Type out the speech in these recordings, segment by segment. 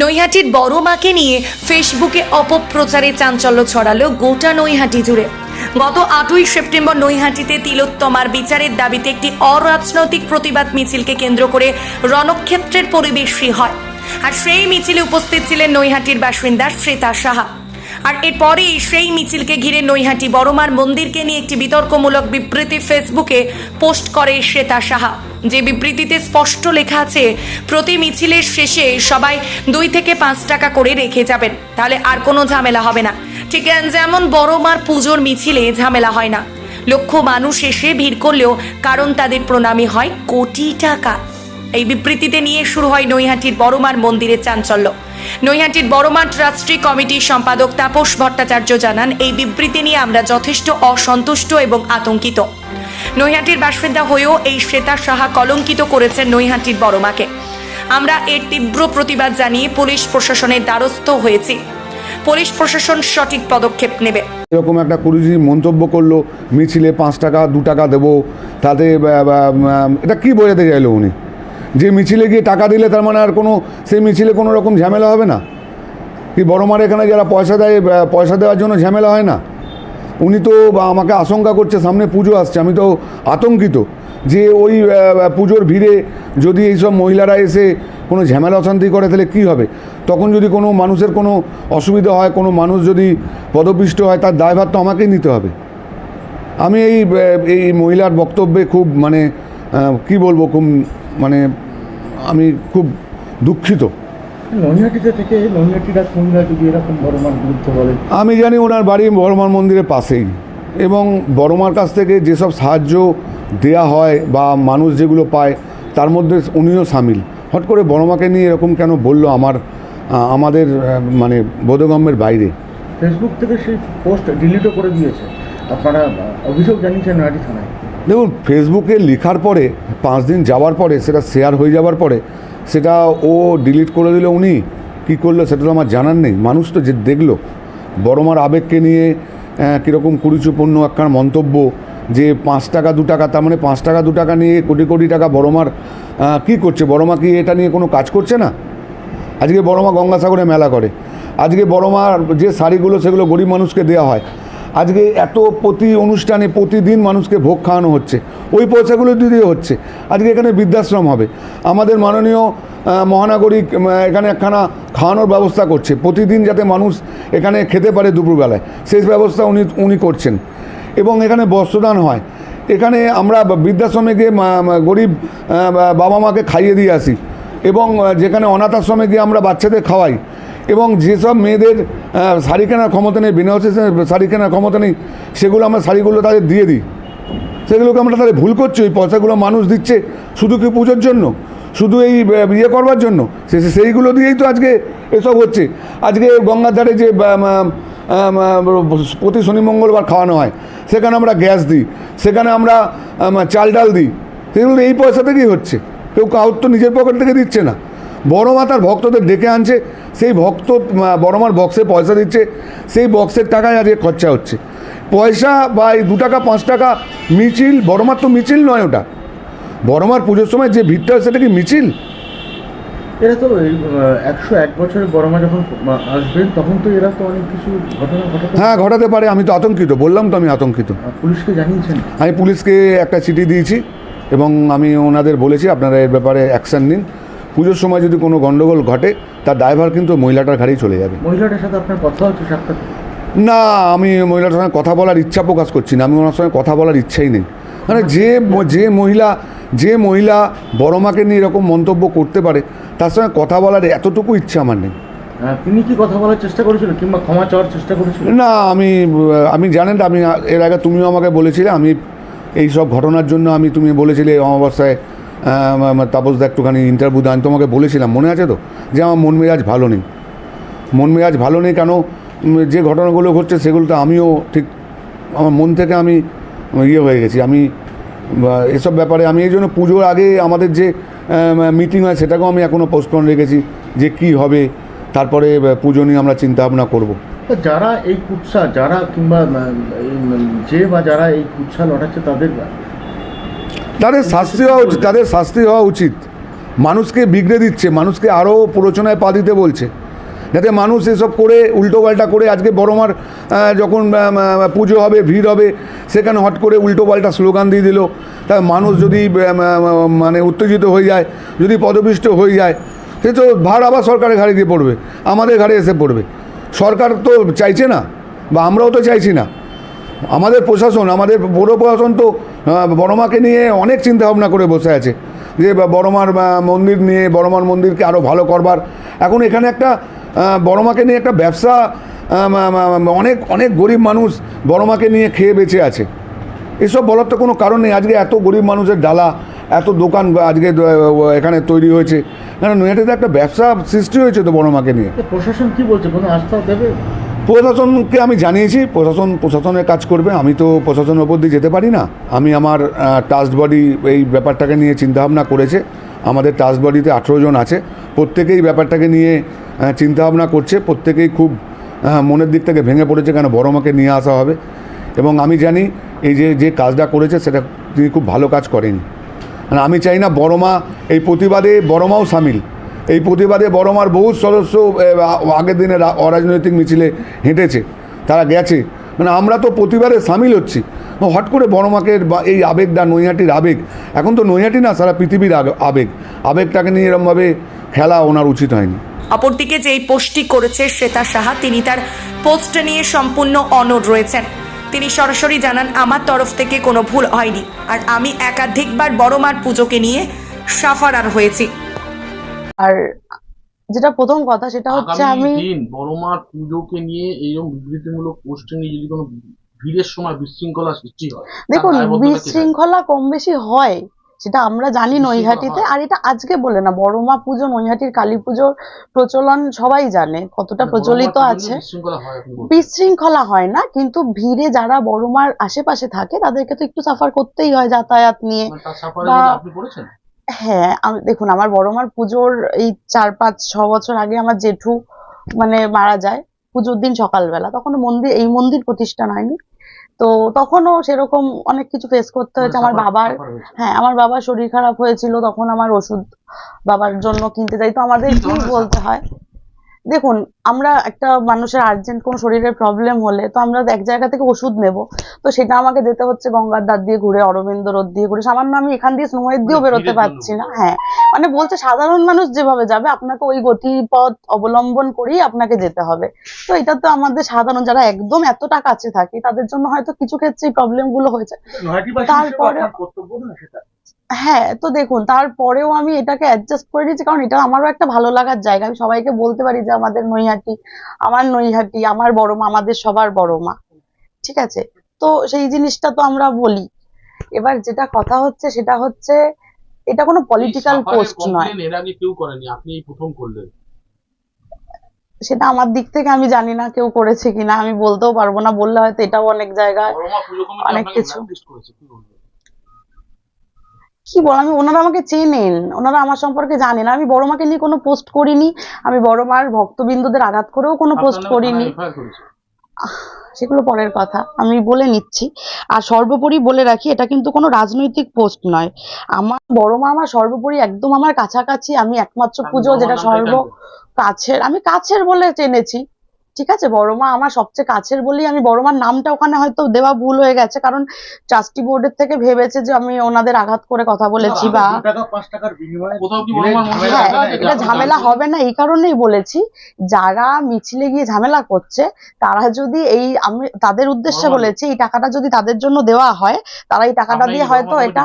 নৈহাটির বড় মাকে নিয়ে ফেসবুকে অপপ্রচারে চাঞ্চল্য ছড়ালো গোটা নৈহাটি জুড়ে। গত আটই সেপ্টেম্বর নৈহাটিতে তিলোত্তমার বিচারের দাবিতে একটি অরাজনৈতিক প্রতিবাদ মিছিলকে কেন্দ্র করে রণক্ষেত্রের পরিবেশী হয়। আর সেই মিছিলে উপস্থিত ছিলেন নৈহাটির বাসিন্দা শ্রেতা সাহা। আর এরপরেই সেই মিছিলকে ঘিরে নৈহাটি বড়মার মন্দিরকে নিয়ে একটি বিতর্কমূলক বিবৃতি ফেসবুকে পোস্ট করে শ্বেতা সাহা। যে বিবৃতিতে স্পষ্ট লেখা আছে, প্রতি মিছিলের শেষে সবাই দুই থেকে পাঁচ টাকা করে রেখে যাবেন, তাহলে আর কোনো ঝামেলা হবে না। ঠিক যেমন বড়মার পুজোর মিছিলে ঝামেলা হয় না। লক্ষ মানুষ এসে ভিড় করলেও কারণ তাদের প্রণামী হয় কোটি টাকা। এই বিবৃতিতে নিয়ে শুরু হয় নৈহাটির বড়মার মন্দিরের চাঞ্চল্য। নৈহাটির বড়মার ট্রাস্ট্রি কমিটির সম্পাদক তাপস ভট্টাচার্য জানান, এই বিবৃতি নিয়ে আমরা যথেষ্ট অসন্তুষ্ট এবং আতঙ্কিত। নৈহাটির বাসিন্দা হয়েও এই শ্বেতা সাহা কলঙ্কিত করেছেন নৈহাটির বড়মাকে। আমরা এর তীব্র প্রতিবাদ জানিয়ে পুলিশ প্রশাসনের দ্বারস্থ হয়েছি। পুলিশ প্রশাসন সঠিক পদক্ষেপ নেবে। এরকম একটা কুরুজি মন্তব্য করল, মিছিলে পাঁচ টাকা, দু টাকা দেবো, তাতে এটা কি বোঝাতে চাইলো উনি? যে মিছিলে গিয়ে টাকা দিলে তার মানে আর কোনো, সেই মিছিলে কোনো রকম ঝামেলা হবে না। কি বড় মার এখানে যারা পয়সা দেয় পয়সা দেওয়ার জন্য ঝামেলা হয় না। উনি তো আমাকে আশঙ্কা করছে, সামনে পুজো আসছে, আমি তো আতঙ্কিত যে ওই পুজোর ভিড়ে যদি এইসব মহিলারা এসে কোনো ঝামেলা অশান্তি করে, তাহলে কী হবে? তখন যদি কোনো মানুষের কোনো অসুবিধা হয়, কোনো মানুষ যদি পদপিষ্ট হয়, তার দায়ভার তো আমাকেই নিতে হবে। আমি এই এই মহিলার বক্তব্যে খুব মানে কি বলব, খুব মানে আমি খুব দুঃখিত। থেকে যদি এরকম বড়মার বিরুদ্ধে বলে? আমি জানি ওনার বাড়ি বড়মার মন্দিরের পাশেই এবং বড়মার কাছ থেকে যেসব সাহায্য দেয়া হয় বা মানুষ যেগুলো পায় তার মধ্যে উনিও সামিল। হট করে বড়মাকে নিয়ে এরকম কেন বলল আমার আমাদের মানে বোধগম্যের বাইরে? ফেসবুক থেকে সেই পোস্ট ডিলিটও করে দিয়েছে। আপনারা অভিযোগ জানিয়েছেন নৈহাটি থানায়। দেখুন, ফেসবুকে লেখার পরে, পাঁচ দিন যাওয়ার পরে, সেটা শেয়ার হয়ে যাওয়ার পরে, সেটা ও ডিলিট করে দিল উনি, কী করল সেটা তো আমার জানার নেই। মানুষ তো যে দেখল বড়মার আবেগকে নিয়ে কীরকম কুরুচুপূর্ণ একখান মন্তব্য, যে পাঁচ টাকা, দু টাকা, তার মানে পাঁচ টাকা, দু টাকা নিয়ে কোটি কোটি টাকা বড়মার কী করছে? বড়মা কি এটা নিয়ে কোনো কাজ করছে না? আজকে বড়মা গঙ্গাসাগরে মেলা করে। আজকে বড়মার যে শাড়িগুলো, সেগুলো গরিব মানুষকে দেওয়া হয়। আজকে এত প্রতি অনুষ্ঠানে প্রতিদিন মানুষকে ভোগ খাওয়ানো হচ্ছে। ওই পয়সাগুলো দিয়ে হচ্ছে। আজকে এখানে বৃদ্ধাশ্রম হবে। আমাদের মাননীয় মহানাগরিক এখানে একখানা খাওয়ানোর ব্যবস্থা করছে। প্রতিদিন যাতে মানুষ এখানে খেতে পারে দুপুরবেলায়। সেই ব্যবস্থা উনি উনি করছেন। এবং এখানে বস্ত্রদান হয়। এখানে আমরা বৃদ্ধাশ্রমে গিয়ে গরিব বাবা মাকে খাইয়ে দিয়ে আসি। এবং যেখানে অনাথ আশ্রমে গিয়ে আমরা বাচ্চাদের খাওয়াই এবং যেসব মেয়েদের শাড়ি কেনার ক্ষমতা নেই বিনা হচ্ছে শাড়ি কেনার ক্ষমতা নেই, সেগুলো আমরা শাড়িগুলো তাদের দিয়ে দিই। সেগুলোকে আমরা তাদের ভুল করছি, ওই পয়সাগুলো মানুষ দিচ্ছে শুধু কি পুজোর জন্য? শুধু এই ইয়ে করবার জন্য? সে সেইগুলো দিয়েই তো আজকে এসব হচ্ছে। আজকে গঙ্গার ধারে যে প্রতি শনি মঙ্গলবার খাওয়ানো হয়, সেখানে আমরা গ্যাস দিই, সেখানে আমরা চাল ডাল দিই। সেগুলো এই পয়সা থেকেই হচ্ছে। কেউ কাউর তো নিজের পকেট থেকে দিচ্ছে না। বড় মা তার ভক্তদের ডেকে আনছে সেই ভক্ত আহ, বড় মার বক্সে পয়সা দিচ্ছে সেই বক্সের টাকায় আজকে খরচা হচ্ছে। পয়সা বা এই দু টাকা পাঁচ টাকা মিছিল বড় মার তো মিছিল নয় ওটা। বড় মার পুজোর সময় যে ভিড়টা হয় সেটা কি মিছিল? এরা তো একশো এক বছরের বড়মা যখন আসবেন তখন তো এরা তো অনেক কিছু ঘটনা ঘটাতে হ্যাঁ ঘটাতে পারে আমি তো আতঙ্কিত বললাম তো আমি আতঙ্কিত। পুলিশকে জানিয়েছেন? আমি পুলিশকে একটা চিঠি দিয়েছি এবং আমি ওনাদের বলেছি আপনারা এর ব্যাপারে অ্যাকশান নিন। পুজোর সময় যদি কোনো গণ্ডগোল ঘটে তার ড্রাইভার কিন্তু মহিলাটার ঘাড়েই চলে যাবে। মহিলাটার সাথে আপনার কথা হচ্ছে সাক্ষাৎ? না আমি মহিলাটার সঙ্গে কথা বলার ইচ্ছা প্রকাশ করছি না। আমি ওনার সঙ্গে কথা বলার ইচ্ছাই নেই। মানে যে যে মহিলা যে মহিলা বড় মাকে নিয়ে এরকম মন্তব্য করতে পারে তার সঙ্গে কথা বলার এতটুকু ইচ্ছা আমার নেই। তিনি কি কথা বলার চেষ্টা করেছিলেন কিংবা ক্ষমা চাওয়ার চেষ্টা করেছিলেন না আমি আমি জানেন আমি এর আগে তুমিও আমাকে বলেছিলে আমি এই সব ঘটনার জন্য আমি তুমি বলেছিলে অমাবস্যায় তাপসদা একটুখানি ইন্টারভিউ দেন। তোমাকে বলেছিলাম, মনে আছে তো? যে আমার মন মেজাজ ভালো নেই। মন মেজাজ ভালো নেই কেন? যে ঘটনাগুলো ঘটছে সেগুলো তো আমিও ঠিক, আমার মন থেকে আমি ইয়ে হয়ে গেছি। আমি এসব ব্যাপারে আমি এই জন্য পুজোর আগে আমাদের যে মিটিং হয় সেটাকেও আমি এখনও পোস্টপন রেখেছি, যে কি হবে। তারপরে পুজো নিয়ে আমরা চিন্তা ভাবনা করব যারা এই কুৎসা, যারা কিংবা যে বা যারা এই কুৎসা লটাচ্ছে তাদের তাদের শাস্তি হওয়া উচিত, তাদের শাস্তি হওয়া উচিত। মানুষকে বিগড়ে দিচ্ছে, মানুষকে আরও প্ররোচনায় পা দিতে বলছে। যাতে মানুষ এসব করে, উল্টোপাল্টা করে, আজকে বড়মার যখন পুজো হবে, ভিড় হবে, সেখানে হট করে উল্টোপাল্টা স্লোগান দিয়ে দিল। তা মানুষ যদি মানে উত্তেজিত হয়ে যায়, যদি পদপিষ্ট হয়ে যায়, সে তো ভার আবার সরকারের ঘাড়ে গিয়ে পড়বে, আমাদের ঘাড়ে এসে পড়বে। সরকার তো চাইছে না, বা আমরাও তো চাইছি না। আমাদের প্রশাসন, আমাদের পৌর প্রশাসন তো বড়মাকে নিয়ে অনেক চিন্তা ভাবনা করে বসে আছে। যে বড়মার মন্দির নিয়ে, বড়মার মন্দিরকে আরও ভালো করবার। এখন এখানে একটা বড়মাকে নিয়ে একটা ব্যবসা অনেক অনেক গরিব মানুষ বড়মাকে নিয়ে খেয়ে বেঁচে আছে। এসব বলার তো কোনো কারণ নেই। আজকে এত গরিব মানুষের ডালা, এত দোকান আজকে এখানে তৈরি হয়েছে। কারণ নৈহাটিতে একটা ব্যবসা সৃষ্টি হয়েছে তো বড়মাকে নিয়ে। প্রশাসন কি বলছে? কোনো আস্থা দেবে? প্রশাসনকে আমি জানিয়েছি, প্রশাসন, প্রশাসনের কাজ করবে। আমি তো প্রশাসনের উপর দিয়ে যেতে পারি না। আমি আমার টাস্ক বডি এই ব্যাপারটাকে নিয়ে চিন্তাভাবনা করেছে। আমাদের টাস্ক বডিতে আঠেরো জন আছে। প্রত্যেকেই ব্যাপারটাকে নিয়ে চিন্তাভাবনা করছে। প্রত্যেকেই খুব মনের দিক থেকে ভেঙে পড়েছে কেন? বড় মাকে নিয়ে আসা হবে। এবং আমি জানি, এই যে যে কাজটা করেছে, সেটা তিনি খুব ভালো কাজ করেন মানে আমি চাই না বড় মা, এই প্রতিবাদে বড় মাও সামিল। এই প্রতিবাদে বড় মার বহু সদস্য আগের দিনে অরাজনৈতিক মিছিলে হেঁটেছে, তারা গেছে। মানে আমরা তো প্রতিবাদে সামিল হচ্ছি। হট করে বড়মাকে এই আবেগটা নৈহাটির আবেগ, এখন তো নৈহাটি না, সারা পৃথিবীর আবেগ। আবেগটাকে নিয়ে এরমভাবে খেলা ওনার উচিত হয়নি। অপরদিকে যেই পোস্টটি করেছে শ্বেতা সাহা, তিনি তার পোস্ট নিয়ে সম্পূর্ণ অনড় রয়েছেন। তিনি সরাসরি জানান, আমার তরফ থেকে কোনো ভুল হয়নি। আর আমি একাধিকবার বড় মার পুজোকে নিয়ে সাফারার হয়েছি। আর যেটা প্রথম কথা সেটা হচ্ছে আমি বড়মার পুজোকে নিয়ে এইরকম বিবৃতিমূলক পোস্টে নিয়ে যদি কোনো ভিড়ের সময় বিশৃঙ্খলা সৃষ্টি হয় দেখুন? বিশৃঙ্খলা কম বেশি হয় সেটা আমরা জানি নৈহাটিতে। আর এটা আজকে বলে না বড়মা পুজো নৈহাটির কালী পুজোর প্রচলন সবাই জানে কতটা মানে প্রচলিত আছে। বিশৃঙ্খলা হয় বিশৃঙ্খলা হয় না কিন্তু ভিড়ে যারা বড়মার আশেপাশে থাকে তাদেরকে তো একটু সাফার করতেই হয় যাতায়াত নিয়ে। হ্যাঁ আমি দেখুন আমার বড় মার পুজোর এই চার পাঁচ ছ বছর আগে আমার জেঠু মানে মারা যায় পুজোর দিন সকালবেলা। তখন মন্দির এই মন্দির প্রতিষ্ঠান হয়নি। তো তখনও সেরকম অনেক কিছু ফেস করতে হয়েছে। আমার বাবার হ্যাঁ আমার বাবার শরীর খারাপ হয়েছিল। তখন আমার ওষুধ বাবার জন্য কিনতে যাই। তো আমাদের কি বলতে হয়? দেখুন আমরা একটা মানুষের আর্জেন্ট কোনো শরীরের প্রবলেম হলে তো আমরা এক জায়গা থেকে ওষুধ নেব। তো সেটা আমাকে যেতে হচ্ছে গঙ্গার ধার দিয়ে ঘুরে অরবিন্দ রোড দিয়ে ঘুরে। সামান্য আমি এখান দিয়ে স্নোয়ের দিয়েও বেরোতে পারছি না হ্যাঁ। মানে বলছে সাধারণ মানুষ যেভাবে যাবে আপনাকে ওই গতিপথ অবলম্বন করেই আপনাকে যেতে হবে। তো এটা তো আমাদের সাধারণ যারা একদম এতটা কাছে থাকে তাদের জন্য হয়তো কিছু ক্ষেত্রে এই প্রবলেমগুলো হয়েছে। তারপরে- হ্যাঁ তো দেখুন তারপরেও আমি এটাকে অ্যাডজাস্ট করে নিয়েছি কারণ এটা আমারও একটা ভালো লাগার জায়গা। আমি সবাইকে বলতে পারি যে আমাদের নৈহাটি আমার নৈহাটি আমার বড় মা আমাদের সবার বড় মা। ঠিক আছে? তো সেই জিনিসটা তো আমরা বলি। এবার যেটা কথা হচ্ছে সেটা হচ্ছে এটা কোনো পলিটিক্যাল পোস্ট নয়। এর আগে কেউ করেনি আপনি এই প্রথম করলেন। সেটা আমার দিক থেকে আমি জানি না কেউ করেছে কিনা আমি বলতেও পারব না বললে হয়তো এটাও অনেক জায়গায় অনেক কিছু। কি বল? আমি ওনারা আমাকে চেনেন। ওনারা আমার সম্পর্কে জানেন। আমি বড় মাকে নিয়ে কোনো পোস্ট করিনি। আমি বড় মার ভক্তবিন্দুদের আঘাত করেও কোনো পোস্ট করিনি। সেগুলো পরের কথা। আমি বলে নিচ্ছি। আর সর্বোপরি বলে রাখি এটা কিন্তু কোনো রাজনৈতিক পোস্ট নয়। আমার বড় মা আমার সর্বোপরি একদম আমার কাছাকাছি। আমি একমাত্র পুজো যেটা সর্ব কাছের আমি কাছের বলে চেনেছি। ঠিক আছে বড় মা আমার সবচেয়ে কাছের বলেই আমি বড় মার নামটা ওখানে হয়তো দেওয়া ভুল হয়ে গেছে কারণ ট্রাস্টি বোর্ডের থেকে ভেবেছে যে আমি ওনাদের আঘাত করে কথা বলেছি বা বড়মার হ্যাঁ এটা ঝামেলা হবে না এই কারণেই বলেছি যারা মিছিলে গিয়ে ঝামেলা করছে তারা যদি এই আমি তাদের উদ্দেশ্যে বলেছি এই টাকাটা যদি তাদের জন্য দেওয়া হয় তারা এই টাকাটা দিয়ে হয়তো এটা?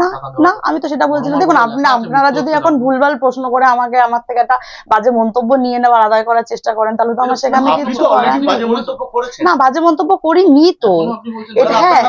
না না আমি তো সেটা বলছি না। বড়মা দেখুন আপনারা যদি এখন ভুলভাল প্রশ্ন করে আমাকে আমার থেকে একটা বাজে মন্তব্য নিয়ে নেওয়ার আদায় করার চেষ্টা করেন তাহলে তো আমার সেখানে কিছু না বাজে মন্তব্য করিনি তো। হ্যাঁ,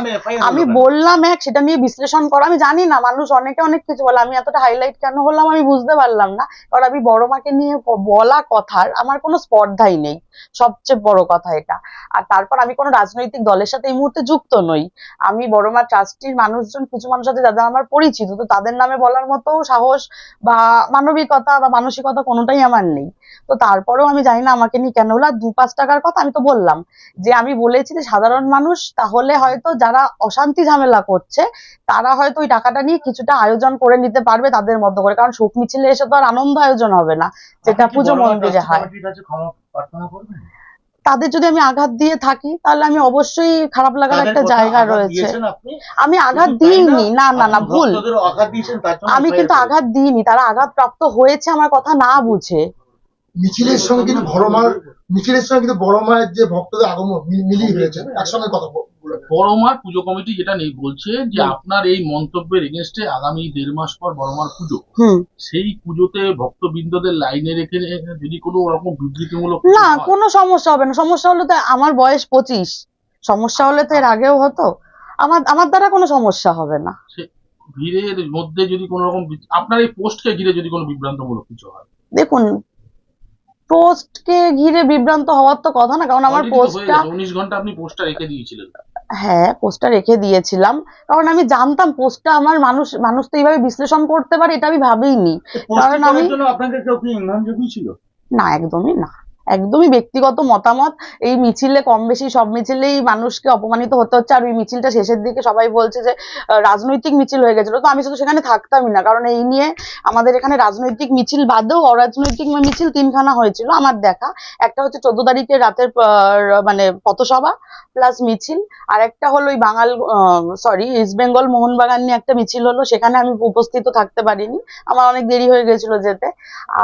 আমি বললাম এক সেটা নিয়ে বিশ্লেষণ করা। আমি জানি না মানুষ অনেকে অনেক কিছু বলে আমি এতটা হাইলাইট কেন হলাম আমি বুঝতে পারলাম না। কারণ আমি বড় মাকে নিয়ে বলা কথার আমার কোনো স্পর্ধাই নেই। সবচেয়ে বড় কথা এটা। আর তারপর আমি কোনো রাজনৈতিক দলের সাথে এই মুহূর্তে যুক্ত নই। আমি বড় মা ট্রাস্টির মানুষজন কিছু মানুষ আছে যারা আমার পরিচিত তো তাদের নামে বলার মতো সাহস বা মানবিকতা বা মানসিকতা কোনোটাই আমার নেই। তো তারপরেও আমি জানি না আমাকে নিয়ে কেন হলো দু পাঁচ টাকার কথা আমি তো বললাম। যে আমি বলেছি যে সাধারণ মানুষ তাহলে হয়তো যারা অশান্তি ঝামেলা করছে তারা হয়তো ওই টাকাটা নিয়ে কিছুটা আয়োজন করে নিতে পারবে তাদের মতো করে। কারণ শোক মিছিলে এসে তো আর আনন্দ আয়োজন হবে না যেটা পুজো মন্দিরে হয়। তাদের যদি আমি আঘাত দিয়ে থাকি তাহলে আমি অবশ্যই খারাপ লাগার একটা জায়গা রয়েছে। আমি আঘাত দিইনি না না না ভুল। আমি কিন্তু আঘাত দিইনি তারা আঘাত প্রাপ্ত হয়েছে আমার কথা না বুঝে। মিছিলের সঙ্গে কিন্তু বড় মার মিছিলের সঙ্গে কিন্তু বড় মায়ের যে ভক্তদের আগমন মিলিয়ে হয়েছে একসঙ্গে কথা বলে বড়মার পুজো কমিটি যেটা নেই বলছে যে আপনার এই মন্তব্যের এগেনস্টে আগামী দেড় মাস পর বড়মার পুজো। সেই পুজোতে ভক্তবৃন্দদের লাইনে রেখে যদি কোনো রকম বিবৃতিমূলক না কোনো সমস্যা হবে না। সমস্যা হলে তো আমার বয়স পঁচিশ। সমস্যা হলে তো এর আগেও হতো। আমার আমার দ্বারা কোনো সমস্যা হবে না। ভিড়ের মধ্যে যদি কোনো রকম আপনার এই পোস্টকে ঘিরে যদি কোনো বিভ্রান্তমূলক কিছু হয়। দেখুন পোস্টকে ঘিরে বিভ্রান্ত হওয়ার তো কথা না কারণ আমার পোস্টটা গেছে, উনিশ ঘণ্টা আপনি পোস্টটা রেখে দিয়েছিলেন। হ্যাঁ পোস্টটা রেখে দিয়েছিলাম। কারণ আমি জানতাম পোস্টটা আমার মানুষ মানুষ তো এইভাবে বিশ্লেষণ করতে পারে এটা আমি ভাবিনি। কারণ আমি- আপনাকে কেউ কি ইন্ধন জুগিয়েছিল না একদমই না। একদমই ব্যক্তিগত মতামত। এই মিছিলে কম বেশি সব মিছিলেই মানুষকে অপমানিত হতে হচ্ছে। আর ওই মিছিলটা শেষের দিকে সবাই বলছে যে রাজনৈতিক মিছিল হয়ে গেছিল। তো আমি শুধু সেখানে থাকতামই না। কারণ এই নিয়ে আমাদের এখানে রাজনৈতিক মিছিল বাদেও অরাজনৈতিক মিছিল তিনখানা হয়েছিল আমার দেখা। একটা হচ্ছে চোদ্দ তারিখে রাতের মানে পথসভা প্লাস মিছিল। আর একটা হলো ওই বাঙাল সরি ইস্ট বেঙ্গল মোহনবাগান নিয়ে একটা মিছিল হলো। সেখানে আমি উপস্থিত থাকতে পারিনি। আমার অনেক দেরি হয়ে গেছিল যেতে।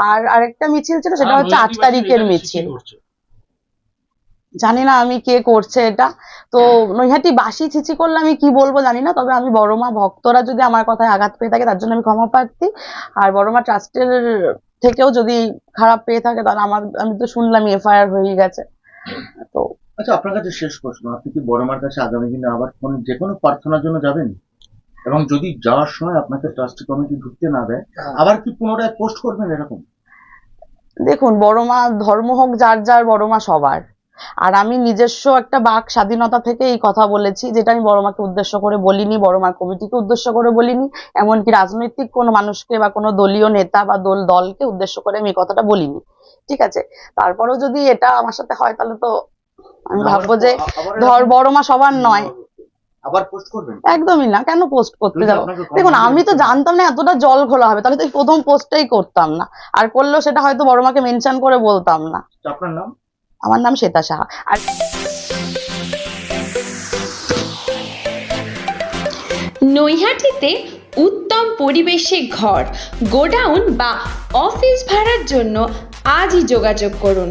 আর আরেকটা মিছিল ছিল সেটা হচ্ছে আট তারিখের মিছিল। কি করছে? জানি না আমি কে করছে এটা। তো নৈহাটি বাসি ছিচি করলে আমি কি বলব জানি না তবে আমি বড়মা ভক্তরা যদি আমার কথায় আঘাত পেয়ে থাকে তার জন্য আমি ক্ষমা প্রার্থী। আর বড়মা ট্রাস্টের থেকেও যদি খারাপ পেয়ে থাকে তাহলে আমার আমি তো শুনলাম এফআইআর হয়ে গেছে। তো আচ্ছা আপনার কাছে শেষ প্রশ্ন আপনি কি বড় মার কাছে আগামী দিনে আবার কোন যে কোনো প্রার্থনার জন্য যাবেন? এবং যদি যাওয়ার সময় আপনাকে ট্রাস্টি কমিটি ঢুকতে না দেয় আবার কি পুনরায় পোস্ট করবেন এরকম? দেখুন বড়মা ধর্ম হোক যার যার বড় মা সবার। আর আমি নিজস্ব একটা বাক স্বাধীনতা থেকে এই কথা বলেছি যেটা আমি বড়মাকে উদ্দেশ্য করে বলিনি বড়মার কমিটিকে উদ্দেশ্য করে বলিনি এমনকি রাজনৈতিক কোনো মানুষকে বা কোনো দলীয় নেতা বা দল দলকে উদ্দেশ্য করে আমি এই কথাটা বলিনি। ঠিক আছে? তারপরেও যদি এটা আমার সাথে হয় তাহলে তো আমি ভাববো যে ধর এরকম- বড়মা সবার নয়। আবার পোস্ট করবেন? একদমই না কেন পোস্ট করতে যাব? দেখুন আমি তো জানতাম না এতটা জল খোলা হবে তাহলে তো প্রথম পোস্টটাই করতাম না। আর করলেও সেটা হয়তো বড়মাকে মেনশন করে বলতাম না। আপনার নাম? আমার নাম শ্বেতা সাহা। আর নৈহাটিতে উত্তম পরিবেশে ঘর গোডাউন বা অফিস ভাড়ার জন্য আজই যোগাযোগ করুন।